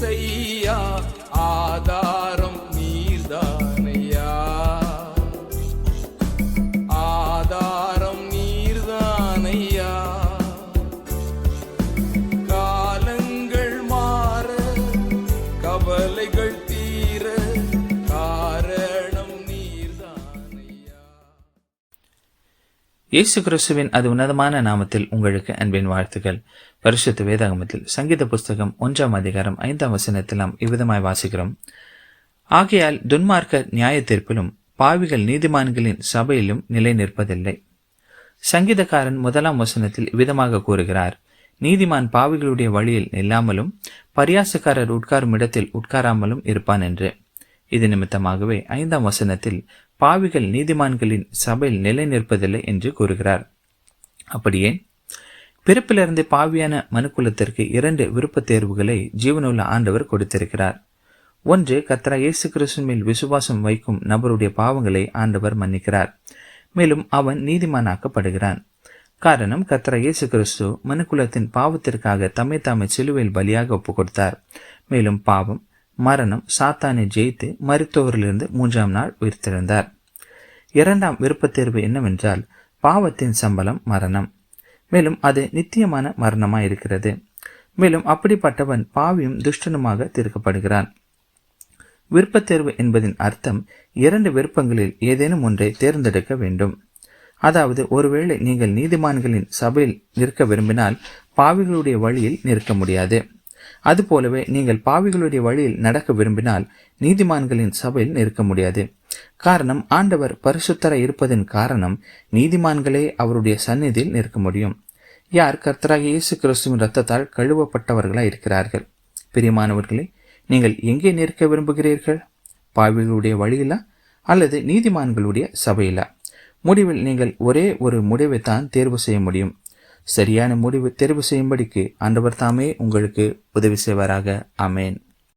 ஏசையா ஆதாரம் நீர்தானையா? ஆதாரம் நீர்தானையா? காலங்கள் மாற கவலைகள் இயேசு கிறிஸ்துவின் அது உன்னதமான நாமத்தில் உங்களுக்கு அன்பின் வாழ்த்துக்கள். பரிசுத்த வேதாகமத்தில் சங்கீத புஸ்தகம் ஒன்றாம் அதிகாரம் ஐந்தாம் வசனத்தில் நாம் இவ்விதமாய் வாசிக்கிறோம். ஆகையால் துன்மார்க்க நியாய தீர்ப்பிலும் பாவிகள் நீதிமான்களின் சபையிலும் நிலை நிற்பதில்லை சங்கீதக்காரன் முதலாம் வசனத்தில் இவ்விதமாக கூறுகிறார். நீதிமான் பாவிகளுடைய வழியில் நில்லாமலும் பரியாசக்காரர் உட்காரும் இடத்தில் உட்காராமலும் இருப்பான் என்று. இது நிமித்தமாகவே ஐந்தாம் வசனத்தில் பாவிகள் நீதிமான்களின் சபையில் நிலை நிற்பதில்லை என்று கூறுகிறார். அப்படியே பிறப்பிலிருந்து பாவியான மனுக்குலத்திற்கு இரண்டு விருப்ப தேர்வுகளை ஜீவனுள்ள ஆண்டவர் கொடுத்திருக்கிறார். ஒன்று கத்ரா இயேசு கிறிஸ்து மேல் விசுவாசம் வைக்கும் நபருடைய பாவங்களை ஆண்டவர் மன்னிக்கிறார். மேலும் அவன் நீதிமானாக்கப்படுகிறான். காரணம் கத்ரா இயேசு கிறிஸ்து மனுக்குலத்தின் பாவத்திற்காக தம்மை தாமே சிலுவையில் பலியாக ஒப்புக் கொடுத்தார் மேலும் பாவம் மரணம் சாத்தானை ஜெயித்து மருத்துவரிலிருந்து மூன்றாம் நாள் உயிர்த்தெழுந்தார். இரண்டாம் விருப்பத்தேர்வு என்னவென்றால் பாவத்தின் சம்பளம் மரணம். மேலும் அது நித்தியமான மரணமாக இருக்கிறது மேலும் அப்படிப்பட்டவன் பாவியும் துஷ்டனுமாக தீர்க்கப்படுகிறான். விருப்பத்தேர்வு என்பதின் அர்த்தம் இரண்டு விருப்பங்களில் ஏதேனும் ஒன்றை தேர்ந்தெடுக்க வேண்டும். அதாவது ஒருவேளை நீங்கள் நீதிமான்களின் சபையில் நிற்க விரும்பினால் பாவிகளுடைய வழியில் நிற்க முடியாது. அதுபோலவே நீங்கள் பாவிகளுடைய வழியில் நடக்க விரும்பினால் நீதிமான்களின் சபையில் நிற்க முடியாது. காரணம் ஆண்டவர் பரிசுத்தர இருப்பதன் காரணம் நீதிமான்களே அவருடைய சந்நிதியில் நிற்க முடியும். யார் கர்த்தராக இயேசு கிறிஸ்துவின் ரத்தத்தால் கழுவப்பட்டவர்களாக இருக்கிறார்கள்? பிரியமானவர்களே நீங்கள் எங்கே நிற்க விரும்புகிறீர்கள்? பாவிகளுடைய வழியிலா? அல்லது நீதிமான்களுடைய சபையிலா? முடிவில் நீங்கள் ஒரே ஒரு முடிவைத்தான் தேர்வு செய்ய முடியும். சரியான முடிவு தெரிவு செய்யும்படிக்கு ஆண்டவர் தாமே உங்களுக்கு உதவி செய்வாராக. அமேன்